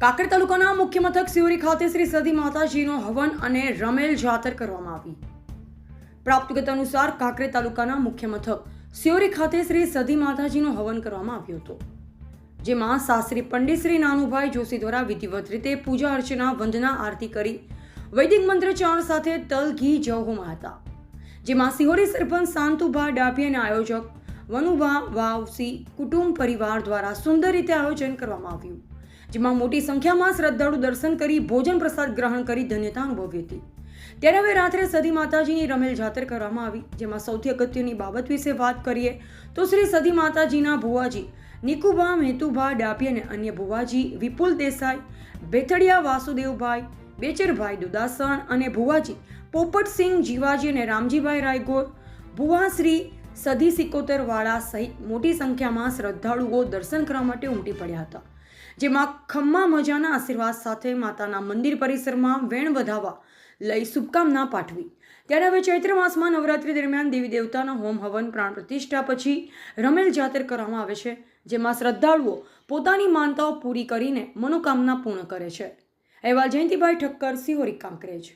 કાકડ તાલુકાના મુખ્ય મથક સિયોરી ખાતે શ્રી સદી માતાજીનો હવન અને રમેલ જાતર કરવામાં આવી. પ્રાપ્ત વિગત અનુસાર કાકરે તાલુકાના મુખ્ય મથક સિયોરી ખાતે શ્રી સદી માતાજીનો હવન કરવામાં આવ્યો હતો, જેમાં સાસરી પંડિત શ્રી નાનુભાઈ જોશી દ્વારા વિધિવત રીતે પૂજા અર્ચના, વંદના, આરતી કરી વૈદિક મંત્રચાર સાથે તલ, ઘી, જવ હોમા હતા. જેમાં સિહોરી સરપંચ શાંતુભા ડાભી અને આયોજક વનુભા વાવસી કુટુંબ પરિવાર દ્વારા સુંદર રીતે આયોજન કરવામાં આવ્યું, જેમાં મોટી સંખ્યામાં શ્રદ્ધાળુ દર્શન કરી ભોજન પ્રસાદ ગ્રહણ કરી ધન્યતા અનુભવી હતી. ત્યારે હવે રાત્રે સદી માતાજીની રમેલ જાતર કરવામાં આવી, જેમાં સૌથી અગત્યની બાબત વિશે વાત કરીએ તો શ્રી સદી માતાજીના ભુવાજી નિકુભા મહેતુભા ડાભી અને અન્ય ભુવાજી વિપુલ દેસાઈ બેથડિયા વાસુદેવભાઈ બેચરભાઈ દુદાસણ અને ભુવાજી પોપટસિંહ જીવાજી અને રામજીભાઈ રાયગોર ભુવાશ્રી સદી સિકોતરવાળા સહિત મોટી સંખ્યામાં શ્રદ્ધાળુઓ દર્શન કરવા માટે ઉમટી પડ્યા હતા. જેમાં ખમ્મા મજાના આશીર્વાદ સાથે માતાના મંદિર પરિસરમાં વેણ વધાવવા લઈ શુભકામના પાઠવી. ત્યારે હવે ચૈત્ર માસમાં નવરાત્રી દરમિયાન દેવી દેવતાના હોમ હવન પ્રાણ પ્રતિષ્ઠા પછી રમેલ જાતર કરવામાં આવે છે, જેમાં શ્રદ્ધાળુઓ પોતાની માનતાઓ પૂરી કરીને મનોકામના પૂર્ણ કરે છે. અહેવાલ જયંતિભાઈ ઠક્કર સિહોરી કાંકરેજ.